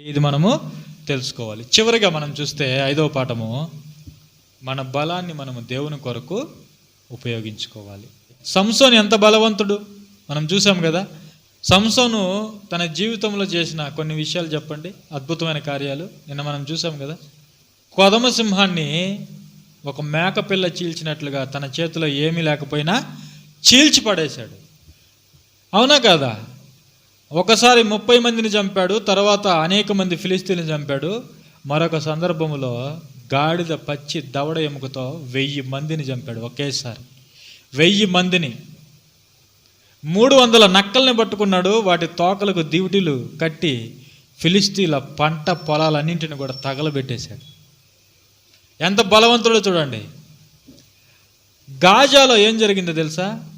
ఇది మనము తెలుసుకోవాలి. చివరిగా మనం చూస్తే ఐదవ పాఠము మన బలాన్ని మనము దేవుని కొరకు ఉపయోగించుకోవాలి. సంసోన్ ఎంత బలవంతుడు? మనం చూసాం కదా సంసోను తన జీవితంలో చేసిన కొన్ని విషయాలు చెప్పండి. అద్భుతమైన కార్యాలు. నిన్న మనం చూసాం కదా కొదమసింహాన్ని ఒక మేకపిల్ల చీల్చినట్లుగా తన చేతిలో ఏమీ లేకపోయినా చీల్చి పడేశాడు. అవునా కాదా? ఒకసారి ముప్పై మందిని చంపాడు తర్వాత అనేక మంది ఫిలిస్తీన్లు చంపాడు. మరొక సందర్భంలో గాడిద పచ్చి దవడ ఎముకతో వెయ్యి మందిని చంపాడు ఒకేసారి. వెయ్యి మందిని. మూడు వందల నక్కల్ని పట్టుకున్నాడు వాటి తోకలకు దివిటీలు కట్టి ఫిలిస్తీన్ల పంట పొలాలన్నింటిని కూడా తగలబెట్టేశాడు. ఎంత బలవంతుడో చూడండి. గాజాలో ఏం జరిగిందో తెలుసా?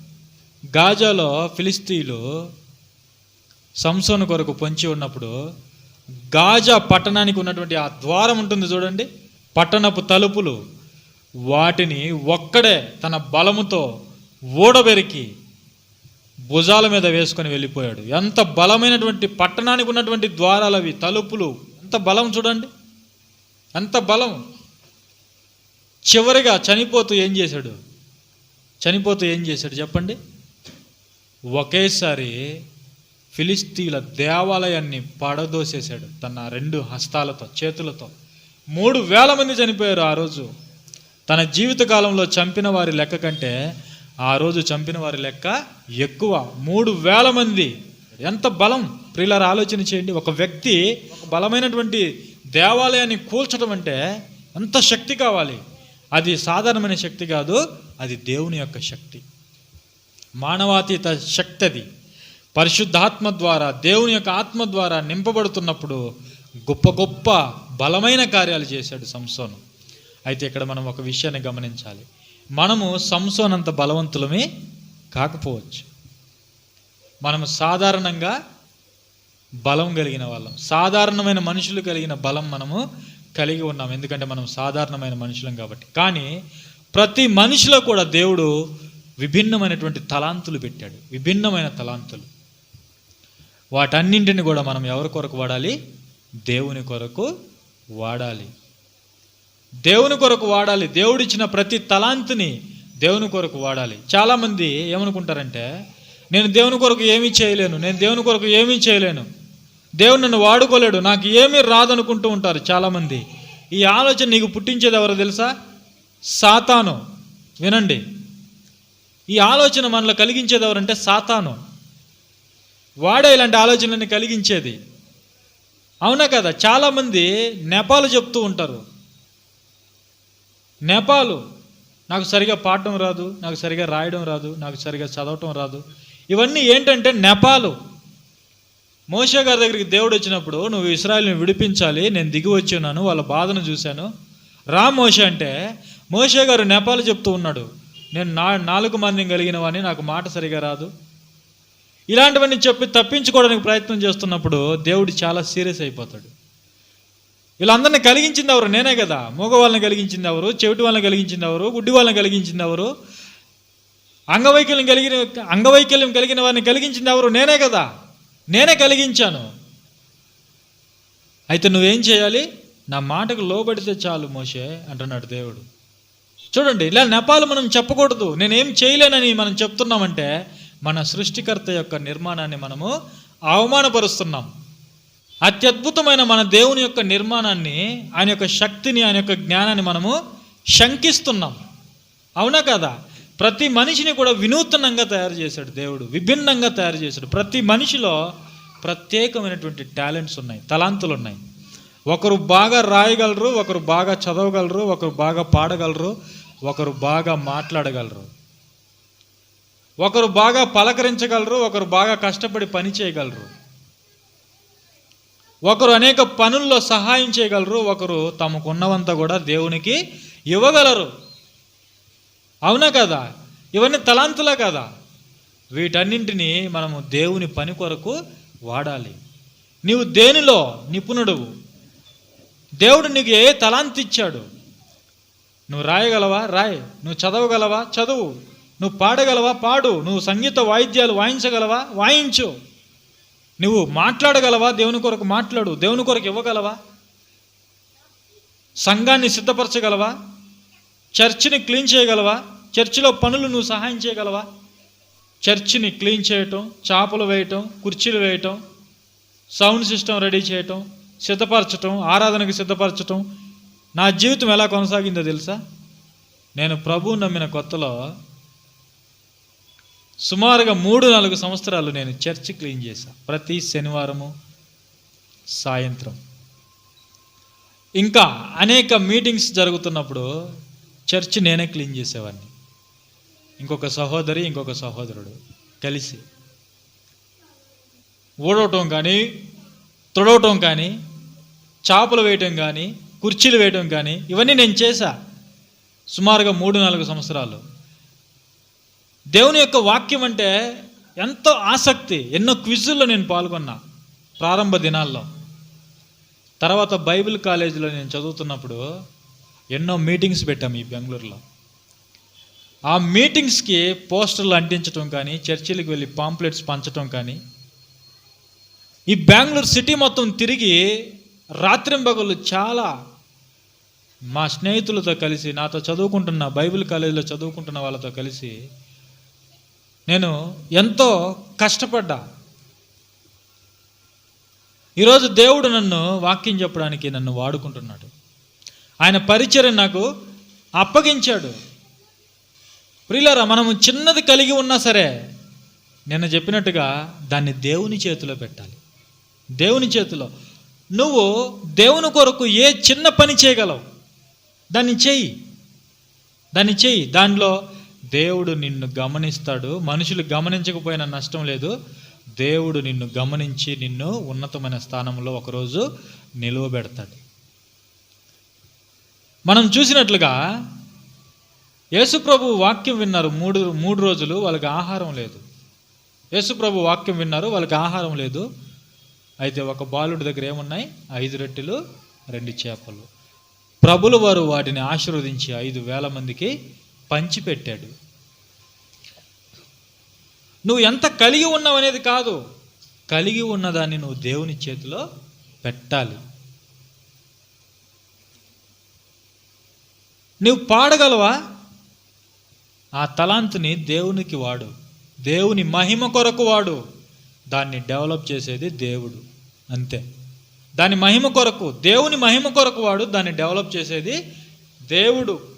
గాజాలో ఫిలిస్తీన్లు సంసోను కొరకు పొంచి ఉన్నప్పుడు గాజా పట్టణానికి ఉన్నటువంటి ఆ ద్వారం ఉంటుంది చూడండి. పట్టణపు తలుపులు వాటిని ఒక్కడే తన బలముతో ఓడబెరికి భుజాల మీద వేసుకొని వెళ్ళిపోయాడు. ఎంత బలమైనటువంటి పట్టణానికి ఉన్నటువంటి ద్వారాలు అవి తలుపులు ఎంత బలం చూడండి. ఎంత బలం. చివరిగా చనిపోతూ ఏం చేశాడు? చనిపోతూ ఏం చేశాడు చెప్పండి? ఒకేసారి ఫిలిస్తీన్ల దేవాలయాన్ని పడదోసేశాడు తన రెండు హస్తాలతో చేతులతో. మూడు వేల మంది చనిపోయారు ఆ రోజు. తన జీవితకాలంలో చంపిన వారి లెక్క కంటే ఆ రోజు చంపిన వారి లెక్క ఎక్కువ. మూడు వేల మంది. ఎంత బలం? ప్రియులారు ఆలోచన చేయండి. ఒక వ్యక్తి ఒక బలమైనటువంటి దేవాలయాన్ని కూల్చడం అంటే ఎంత శక్తి కావాలి? అది సాధారణమైన శక్తి కాదు అది దేవుని యొక్క శక్తి. మానవాతీత శక్తి అది పరిశుద్ధాత్మ ద్వారా దేవుని యొక్క ఆత్మ ద్వారా నింపబడుతున్నప్పుడు గొప్ప గొప్ప బలమైన కార్యాలు చేశాడు సంసోను. అయితే ఇక్కడ మనం ఒక విషయాన్ని గమనించాలి. మనము సంసోన్ అంత బలవంతులమే కాకపోవచ్చు. మనము సాధారణంగా బలం కలిగిన వాళ్ళం. సాధారణమైన మనుషులు కలిగిన బలం మనము కలిగి ఉన్నాం. ఎందుకంటే మనం సాధారణమైన మనుషులం కాబట్టి. కానీ ప్రతి మనిషిలో కూడా దేవుడు విభిన్నమైనటువంటి తలాంతులు పెట్టాడు. విభిన్నమైన తలాంతులు. వాటన్నింటిని కూడా మనం ఎవరి కొరకు వాడాలి? దేవుని కొరకు వాడాలి. దేవుని కొరకు వాడాలి. దేవుడిచ్చిన ప్రతి తలాంతుని దేవుని కొరకు వాడాలి. చాలామంది ఏమనుకుంటారంటే నేను దేవుని కొరకు ఏమీ చేయలేను నేను దేవుని కొరకు ఏమీ చేయలేను. దేవుడు నన్ను వాడుకోలేడు నాకు ఏమీ రాదనుకుంటూ ఉంటారు చాలామంది. ఈ ఆలోచన నీకు పుట్టించేది ఎవరో తెలుసా? సాతాను. వినండి. ఈ ఆలోచన మనలో కలిగించేది ఎవరంటే సాతాను. వాడే ఇలాంటి ఆలోచనని కలిగించేది. అవునా కదా? చాలామంది నెపాలు చెప్తూ ఉంటారు. నేపాలు నాకు సరిగా పాడటం రాదు నాకు సరిగా రాయడం రాదు నాకు సరిగా చదవటం రాదు. ఇవన్నీ ఏంటంటే నెపాలు. మోషే గారి దగ్గరికి దేవుడు వచ్చినప్పుడు నువ్వు ఇస్రాయల్ని విడిపించాలి నేను దిగి వచ్చి ఉన్నాను వాళ్ళ బాధను చూశాను. రా మోషే అంటే మోషే గారు నేపాలు చెప్తూ ఉన్నాడు. నేను నా నాలుగు మందిని కలిగిన వాడిని నాకు మాట సరిగా రాదు. ఇలాంటివన్నీ చెప్పి తప్పించుకోవడానికి ప్రయత్నం చేస్తున్నప్పుడు దేవుడు చాలా సీరియస్ అయిపోతాడు. వీళ్ళందరినీ కలిగించింది ఎవరు? నేనే కదా. మూగ వాళ్ళని కలిగించింది ఎవరు? చెవిటి వాళ్ళని కలిగించింది ఎవరు? గుడ్డి వాళ్ళని కలిగించింది ఎవరు? అంగవైకల్యం కలిగిన అంగవైకల్యం కలిగిన వారిని కలిగించింది ఎవరు? నేనే కదా. నేనే కలిగించాను. అయితే నువ్వేం చేయాలి? నా మాటకు లోబడితే చాలు మోషే అంటున్నాడు దేవుడు. చూడండి ఇలా నెపాలు మనం చెప్పకూడదు. నేనేం చేయలేనని మనం చెప్తున్నామంటే మన సృష్టికర్త యొక్క నిర్మాణాన్ని మనము అవమానపరుస్తున్నాం. అత్యద్భుతమైన మన దేవుని యొక్క నిర్మాణాన్ని ఆయన యొక్క శక్తిని ఆయన యొక్క జ్ఞానాన్ని మనము శంకిస్తున్నాం. అవునా కదా? ప్రతి మనిషిని కూడా వినూతనంగా తయారు చేశాడు దేవుడు విభిన్నంగా తయారు చేశాడు. ప్రతి మనిషిలో ప్రత్యేకమైనటువంటి టాలెంట్స్ ఉన్నాయి తలాంతులు ఉన్నాయి. ఒకరు బాగా రాయగలరు ఒకరు బాగా చదవగలరు ఒకరు బాగా పాడగలరు ఒకరు బాగా మాట్లాడగలరు. ఒకరు బాగా పలకరించగలరు ఒకరు బాగా కష్టపడి పని చేయగలరు. ఒకరు అనేక పనుల్లో సహాయం చేయగలరు ఒకరు తమకున్నవంతా కూడా దేవునికి ఇవ్వగలరు. అవునా కదా? ఇవన్నీ తలాంతులా కదా? వీటన్నింటినీ మనము దేవుని పని కొరకు వాడాలి. నీవు దేనిలో నిపుణుడు దేవుడు నీకు ఏ తలాంతిచ్చాడు? నువ్వు రాయగలవా? రాయ్. నువ్వు చదవగలవా? చదువు. నువ్వు పాడగలవా? పాడు. నువ్వు సంగీత వాయిద్యాలు వాయించగలవా? వాయించు. నువ్వు మాట్లాడగలవా? దేవుని కొరకు మాట్లాడు. దేవుని కొరకు ఇవ్వగలవా? సంఘాన్ని సిద్ధపరచగలవా? చర్చిని క్లీన్ చేయగలవా? చర్చిలో పనులు నువ్వు సహాయం చేయగలవా? చర్చిని క్లీన్ చేయటం చేపలు వేయటం కుర్చీలు వేయటం సౌండ్ సిస్టమ్ రెడీ చేయటం సిద్ధపరచటం ఆరాధనకు సిద్ధపరచటం నా జీవితం ఎలా కొనసాగిందో తెలుసా? నేను ప్రభువు నమ్మిన కొత్తలో సుమారుగా మూడు నాలుగు సంవత్సరాలు నేను చర్చి క్లీన్ చేశా. ప్రతి శనివారము సాయంత్రం. ఇంకా అనేక మీటింగ్స్ జరుగుతున్నప్పుడు చర్చ్ నేనే క్లీన్ చేసేవాడిని. ఇంకొక సహోదరి ఇంకొక సహోదరుడు కలిసి. ఊడవటం కానీ తుడవటం కానీ చేపలు వేయటం కానీ కుర్చీలు వేయటం కానీ ఇవన్నీ నేను చేశా సుమారుగా మూడు నాలుగు సంవత్సరాలు. దేవుని యొక్క వాక్యం అంటే ఎంతో ఆసక్తి. ఎన్నో క్విజుల్లో నేను పాల్గొన్నా ప్రారంభ దినాల్లో. తర్వాత బైబిల్ కాలేజీలో నేను చదువుతున్నప్పుడు ఎన్నో మీటింగ్స్ పెట్టాము ఈ బెంగళూరులో. ఆ మీటింగ్స్కి పోస్టర్లు అంటించడం కానీ చర్చిలకు వెళ్ళి పాంప్లెట్స్ పంచడం కానీ ఈ బెంగళూరు సిటీ మొత్తం తిరిగి రాత్రింబగళ్ళు చాలా మా స్నేహితులతో కలిసి నాతో చదువుకుంటున్న బైబిల్ కాలేజీలో చదువుకుంటున్న వాళ్ళతో కలిసి నేను ఎంతో కష్టపడ్డా. ఈరోజు దేవుడు నన్ను వాక్యం చెప్పడానికి నన్ను వాడుకుంటున్నాడు. ఆయన పరిచయం నాకు అప్పగించాడు. ప్రియులరా మనము చిన్నది కలిగి ఉన్నా సరే నిన్న చెప్పినట్టుగా దాన్ని దేవుని చేతిలో పెట్టాలి. దేవుని చేతిలో. నువ్వు దేవుని కొరకు ఏ చిన్న పని చేయగలవు? దాన్ని చెయ్యి. దాన్ని చెయ్యి. దానిలో దేవుడు నిన్ను గమనిస్తాడు. మనుషులు గమనించకపోయినా నష్టం లేదు. దేవుడు నిన్ను గమనించి నిన్ను ఉన్నతమైన స్థానంలో ఒకరోజు నిలువబెడతాడు. మనం చూసినట్లుగా యేసుప్రభు వాక్యం విన్నారు మూడు మూడు రోజులు వాళ్ళకి ఆహారం లేదు. యేసుప్రభు వాక్యం విన్నారు వాళ్ళకి ఆహారం లేదు. అయితే ఒక బాలుడి దగ్గర ఏమున్నాయి? ఐదు రొట్టెలు రెండు చేపలు. ప్రభులు వారు వాటిని ఆశీర్వదించి ఐదు వేల మందికి పంచిపెట్టాడు. నువ్వు ఎంత కలిగి ఉన్నావు అనేది కాదు కలిగి ఉన్నదాన్ని నువ్వు దేవుని చేతిలో పెట్టాలి. నువ్వు పాడగలవా? ఆ తలాంతుని దేవునికి వాడు దేవుని మహిమ కొరకు వాడు దాన్ని డెవలప్ చేసేది దేవుడు అంతే. దాని మహిమ కొరకు దేవుని మహిమ కొరకు వాడు దాన్ని డెవలప్ చేసేది దేవుడు.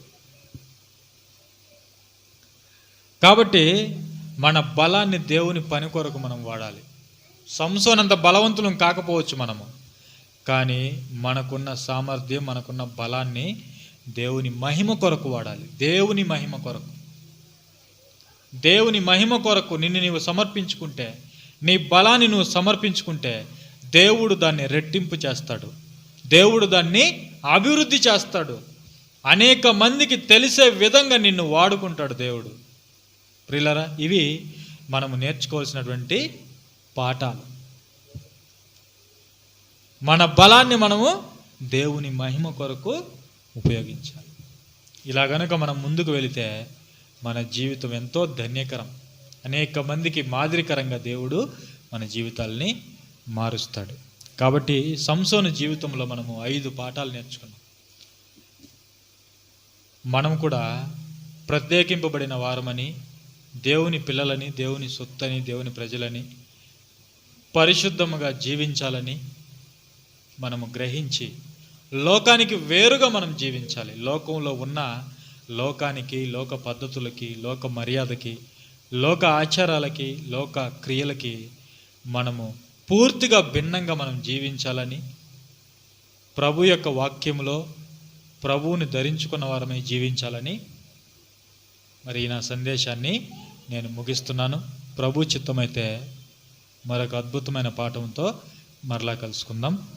కాబట్టి మన బలాన్ని దేవుని పని కొరకు మనం వాడాలి. సంసోనంత బలవంతులం కాకపోవచ్చు మనము. కానీ మనకున్న సామర్థ్యం మనకున్న బలాన్ని దేవుని మహిమ కొరకు వాడాలి. దేవుని మహిమ కొరకు. దేవుని మహిమ కొరకు నిన్ను నీవు సమర్పించుకుంటే నీ బలాన్ని నువ్వు సమర్పించుకుంటే దేవుడు దాన్ని రెట్టింపు చేస్తాడు. దేవుడు దాన్ని అభివృద్ధి చేస్తాడు. అనేక మందికి తెలిసే విధంగా నిన్ను వాడుకుంటాడు దేవుడు. ప్రిలరా ఇవి మనము నేర్చుకోవాల్సినటువంటి పాఠాలు. మన బలాన్ని మనము దేవుని మహిమ కొరకు ఉపయోగించాలి. ఇలా గనక మనం ముందుకు వెళితే మన జీవితం ఎంతో ధన్యకరం. అనేక మందికి మాదిరికరంగా దేవుడు మన జీవితాల్ని మారుస్తాడు. కాబట్టి సంసోను జీవితంలో మనము ఐదు పాఠాలు నేర్చుకున్నాం. మనం కూడా ప్రత్యేకింపబడిన వారమని దేవుని పిల్లలని దేవుని సొత్తని దేవుని ప్రజలని పరిశుద్ధముగా జీవించాలని మనము గ్రహించి లోకానికి వేరుగా మనం జీవించాలి. లోకంలో ఉన్న లోకానికి లోక పద్ధతులకి లోక మర్యాదకి లోక ఆచారాలకి లోక క్రియలకి మనము పూర్తిగా భిన్నంగా మనం జీవించాలని ప్రభు యొక్క వాక్యంలో ప్రభువుని ధరించుకున్న వారమై జీవించాలని మరి నా సందేశాన్ని నేను ముగిస్తున్నాను. ప్రభు చిత్తమైతే మరొక అద్భుతమైన పాఠంతో మరలా కలుసుకుందాం.